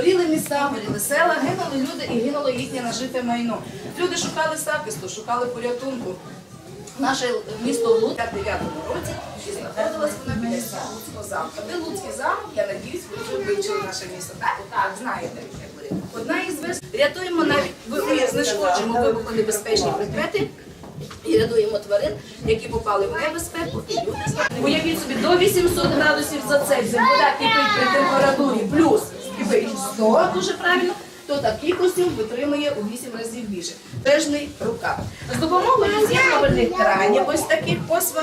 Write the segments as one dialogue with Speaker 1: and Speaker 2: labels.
Speaker 1: Горіли міста, горіли села, гинули люди і гинуло їхнє нажите майно. Люди шукали захисту, шукали порятунку. Наше місто в 9-му році і знаходилось воно біля Луцького замку. Де Луцький замок, я надіюсь, ви вже вивчили наше місто. Так, так, знаєте, як буде. Одна із версій. Рятуємо навіть знешкоджуємо вибухонебезпечні предмети. І рятуємо тварин, які попали в небезпеку, і люди Уявіть собі, до 800 градусів за Цельсієм вода кипить при температурі плюс кипить 100, дуже правильно, то такий костюм витримує у 8 разів більше. Тежний рукав. З допомогою з'єднувальних кранів, ось таких ось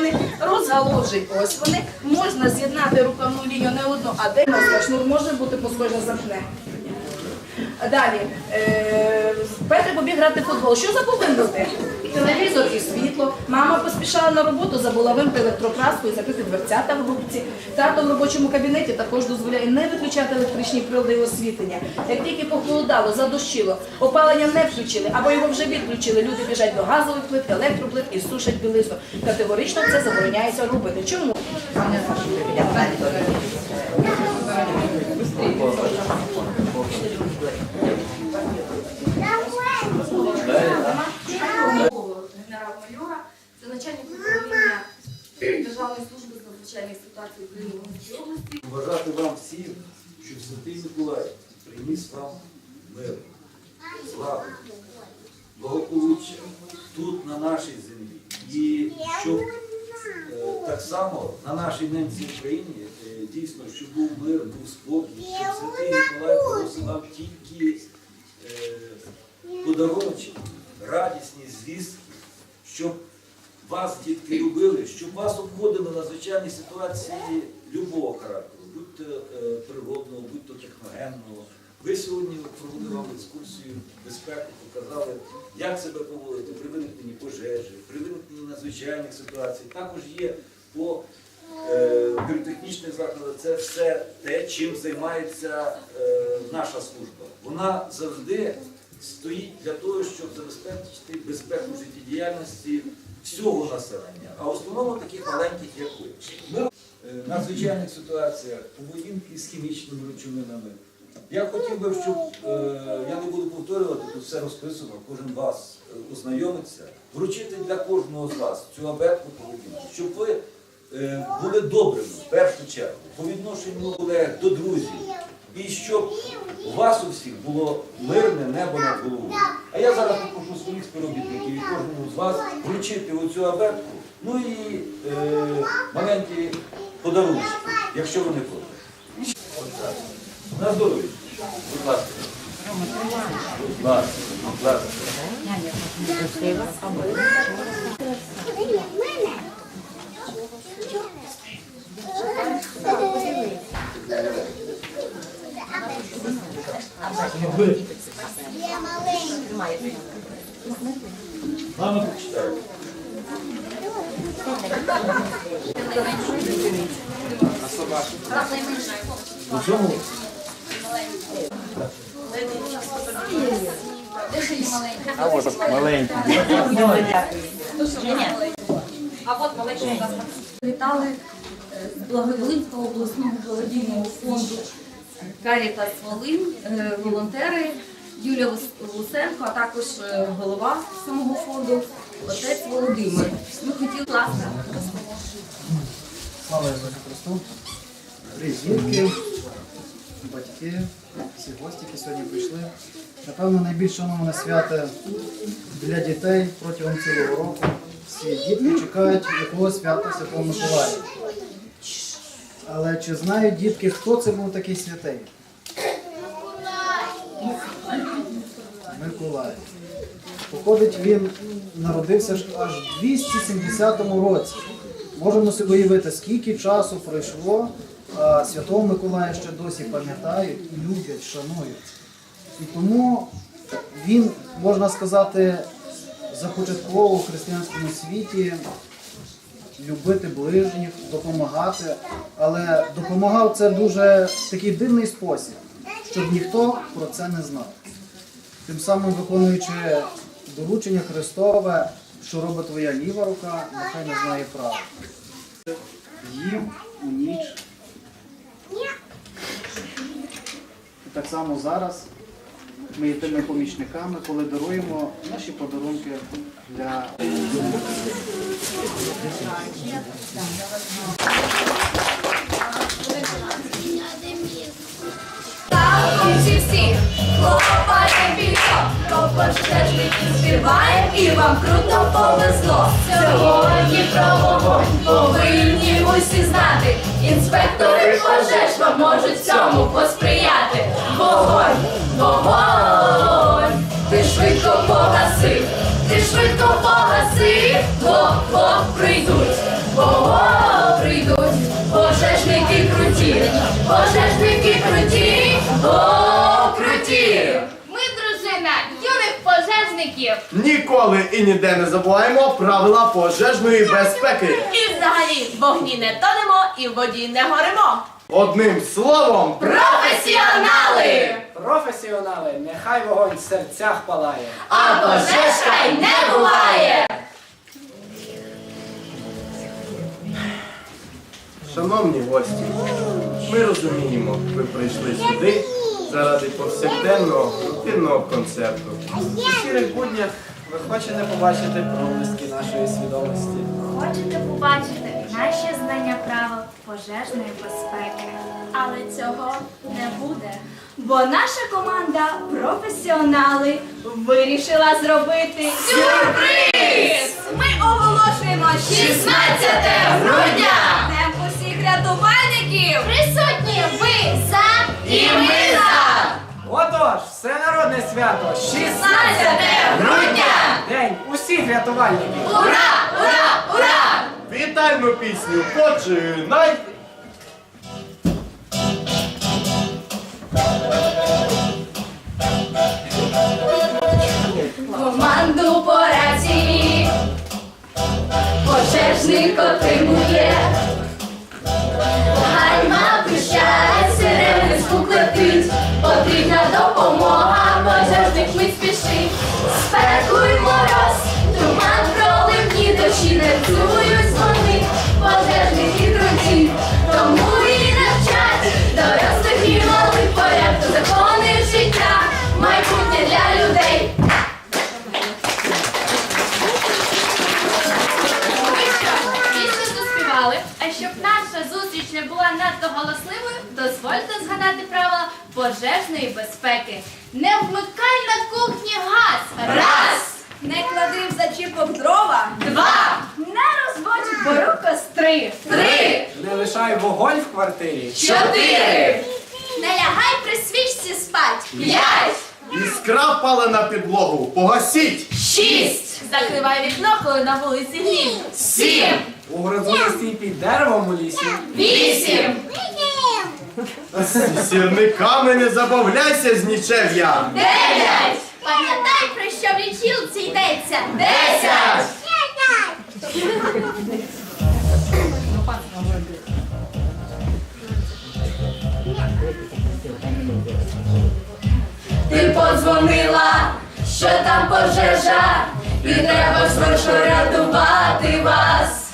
Speaker 1: розгалужий посвани, можна з'єднати рукавну лінію не одну, а де шнур може бути пошкоджений замкне. Далі. Е, Петр побіг грати в футбол. Що забув вимкнути? Телевізор і світло. Мама поспішала на роботу, забула вимкнути електрокраску і закрити дверцята в рубці. Тато в робочому кабінеті також дозволяє не виключати електричні прилади освітлення. Як тільки похолодало, задощило, опалення не включили або його вже відключили. Люди біжать до газових плит, електроплит і сушать білизну. Категорично це забороняється робити. Чому?
Speaker 2: генерал-майора, це начальник управління Державної служби з надзвичайних ситуацій України в Луганській області.
Speaker 3: Бажати вам всім, щоб Святий Миколай приніс вам мир, славу, благополуччя тут, на нашій землі. І щоб е, так само на нашій ненці Україні е, дійсно, щоб був мир, був спокій, щоб Святий Миколай приносив тільки е, подарунки, радісні звістки, щоб вас, дітки, любили, щоб вас обходили надзвичайні ситуації любого характеру, будь то природного, будь то техногенного. Ви сьогодні провели вам екскурсію безпеки, показали, як себе поводити при виникненні пожежі, при виникненні надзвичайних ситуацій. Також є по е, піротехнічних закладах це все те, чим займається е, наша служба. Вона завжди стоїть для того, щоб забезпечити безпеку життєдіяльності всього населення, а основному таких маленьких, як ви. Ми в е, надзвичайних ситуаціях поведінки з хімічними речовинами. Я хотів би, щоб е, я не буду повторювати, тут все розписано, кожен вас е, ознайомиться, вручити для кожного з вас цю абетку поведінки, щоб ви е, були добрими в першу чергу, по відношенню колег до друзів, і щоб у вас у всіх було мирне небо над головою. А я зараз попрошу своїх співробітників і кожному з вас вручити оцю абетку, ну і е, маленькі подарунки, якщо ви не проти. На здоров'я. Будь ласка. Будь ласка, будь ласка. Ви. Мама почитає. У чому?
Speaker 4: А от маленький.
Speaker 2: А от маленький, будь ласка. Вітали з Благоволинського обласного благодійного фонду Карітас Волин, волонтери Юлія Лусенко, а також голова самого фонду, отець Володимир. Ми хотіли ласка.
Speaker 5: Слава Ісусу Христу! Дітки, батьки, всі гості, які сьогодні прийшли. Напевно, найбільш шановне свято для дітей протягом цілого року. Всі дітки чекають якого свята Святого Миколая. Але чи знають дітки, хто це був такий святий? Миколай. Походить, він народився аж в 270 році. Можемо собі уявити, скільки часу пройшло, Святого Миколая ще досі пам'ятають люблять, шанують. І тому він, можна сказати, започаткував у християнському світі любити ближніх, допомагати, але допомагав це дуже такий дивний спосіб, щоб ніхто про це не знав. Тим самим виконуючи доручення Христове, що робить твоя ліва рука, нехай не знає права. Їв у ніч. Так само зараз ми є тими помічниками, коли даруємо наші подарунки для
Speaker 6: Всі всі, хлопає білько, пожежники співаємо і вам круто повезло. Сьогодні про вогонь повинні усі знати. Інспектори пожеж вам можуть цьому посприяти. Вогонь, вогонь, ти швидко погаси, ти швидко погаси, го, прийдуть, го, прийдуть, пожежники круті, пожежники круті, о, круті.
Speaker 7: Ми дружина юних пожежників.
Speaker 4: Ніколи і ніде не забуваємо правила пожежної безпеки.
Speaker 6: І взагалі в вогні не тонемо і в воді не горимо.
Speaker 4: Одним словом,
Speaker 6: Професіонали!
Speaker 8: Професіонали, нехай вогонь в серцях палає.
Speaker 6: А пожежка й не буває!
Speaker 4: шановні гості, ми розуміємо, ви прийшли сюди заради повсякденного рутинного концерту.
Speaker 8: У сірих буднях ви хочете побачити проблиски нашої свідомості.
Speaker 7: Хочете побачити наші знання правил пожежної безпеки. Але цього не буде. Бо наша команда професіонали вирішила зробити
Speaker 6: Сюрприз!
Speaker 7: Ми оголошуємо
Speaker 6: 16 грудня!
Speaker 7: Днем усіх рятувальників!
Speaker 6: Присутні ви за і ми за!
Speaker 8: Отож, всенародне свято, 16
Speaker 6: грудня!
Speaker 8: день усіх рятувальників.
Speaker 6: Ура! Ура! Ура!
Speaker 4: Вітальну пісню починай!
Speaker 6: Команду по рації пожежник отримує. Гальма пищає, сирени звук летить, потрібна допомога, пожежник мить спішить. Спеку й мороз, туман проливні дощі не чують вони, пожежники круті, тому і навчать дорослих і малих порядку закони життя, майбутнє для людей.
Speaker 7: А щоб наша зустріч не була надто галасливою, дозвольте згадати правила пожежної безпеки. Не вмикай на кухні газ.
Speaker 6: Раз,
Speaker 7: Не клади в зачіпок дрова.
Speaker 6: два,
Speaker 7: Не розводь бору костри.
Speaker 6: три,
Speaker 8: Не лишай вогонь в квартирі.
Speaker 6: чотири,
Speaker 7: Не лягай при свічці спать.
Speaker 6: п'ять,
Speaker 4: Іскра впала на підлогу. Погасіть!
Speaker 6: шість,
Speaker 7: Закривай вікно, коли на вулиці грім.
Speaker 6: сім,
Speaker 8: У грозовій під деревом у лісі.
Speaker 6: вісім,
Speaker 4: сірниками не забавляйся з нічев'я!
Speaker 6: дев'ять,
Speaker 7: Пам'ятай, про що в лічилці йдеться.
Speaker 6: десять. Ти подзвонила, що там пожежа, і треба срочно рятувати вас.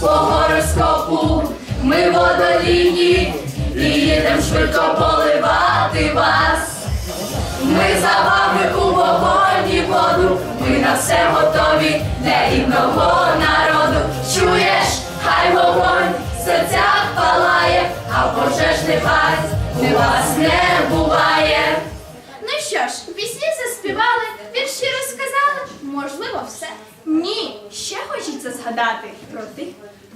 Speaker 6: По гороскопу ми водолії і їдем швидко поливати вас. Ми за вами у вогонь воду, ми на все готові для рідного народу. Чуєш, хай вогонь в серцях палає, а пожежний хай не вас не буває.
Speaker 7: Ну що ж, пісні заспівали, вірші розказали, можливо, все. Ні, ще хочеться згадати про тих,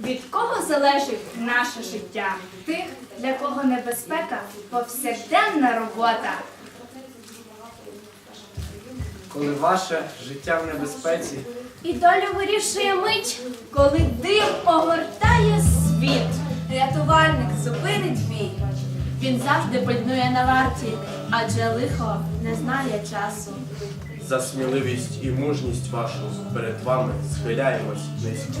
Speaker 7: від кого залежить наше життя. Тих, для кого небезпека повсякденна робота.
Speaker 8: Коли ваше життя в небезпеці,
Speaker 7: І долю вирішує мить, коли дим огортає світ. Рятувальник зупинить бій.
Speaker 2: Він завжди пильнує на варті, адже лихо не знає часу.
Speaker 4: За сміливість і мужність вашу перед вами схиляємось низько.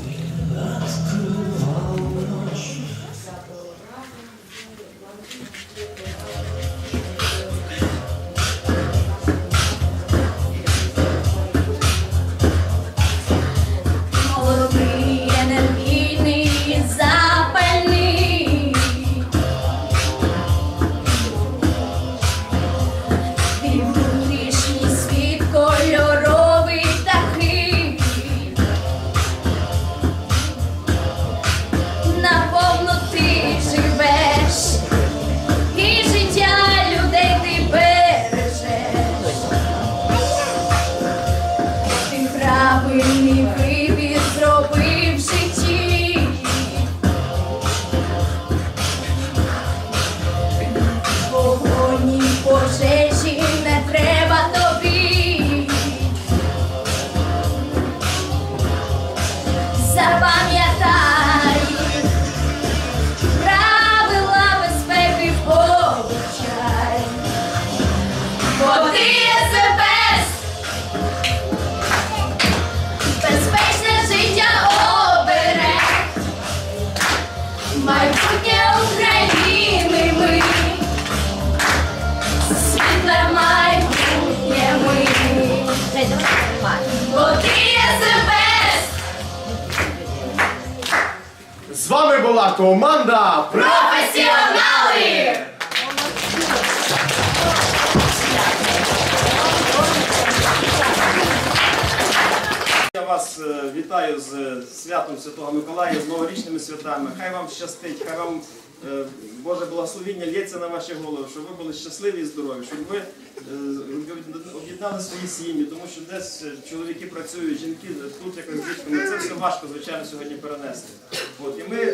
Speaker 7: майбутнє України ми, світле майбутнє ми, бо ти є себе.
Speaker 4: З вами була команда
Speaker 9: Професіонал! Вас е, вітаю з е, святом Святого Миколая, з новорічними святами. Хай вам щастить, хай вам е, Боже благословіння лється на ваші голови, щоб ви були щасливі і здорові, щоб ви об'єднали свої сім'ї, тому що десь чоловіки працюють, жінки тут якось дітками. Це все важко, звичайно, сьогодні перенести. От, і ми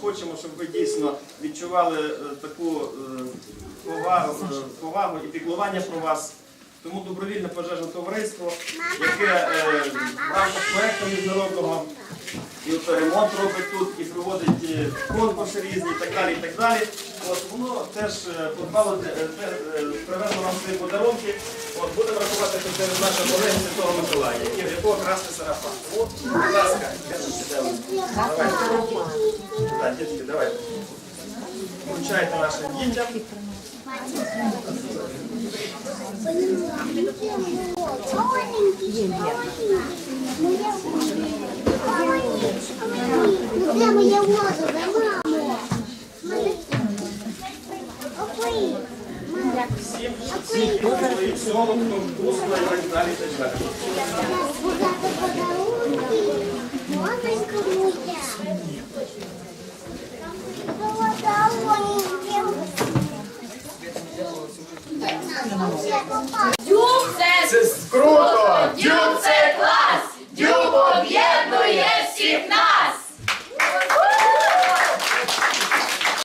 Speaker 9: хочемо, щоб ви дійсно відчували таку повагу, повагу і піклування про вас. Тому добровільне пожежне товариство, яке е, в рамках проєкту міжнародного і от ремонт робить тут, і проводить е, конкурси різні, і так далі, і так далі. От воно теж е, подбало, е, привезло нам свої подарунки. От будемо рахувати, що це наша колеги Святого Миколая, які- в якого красний сарафан. От, будь ласка. Давайте. Так, дітки, давайте. Вручайте нашим дітям.
Speaker 10: Де моя воду, де мамо? Опи.
Speaker 9: Всім, всім, і солодко, вкусно і так далі, так далі.
Speaker 10: Багато подарунків. Дюб це круто! Дюб це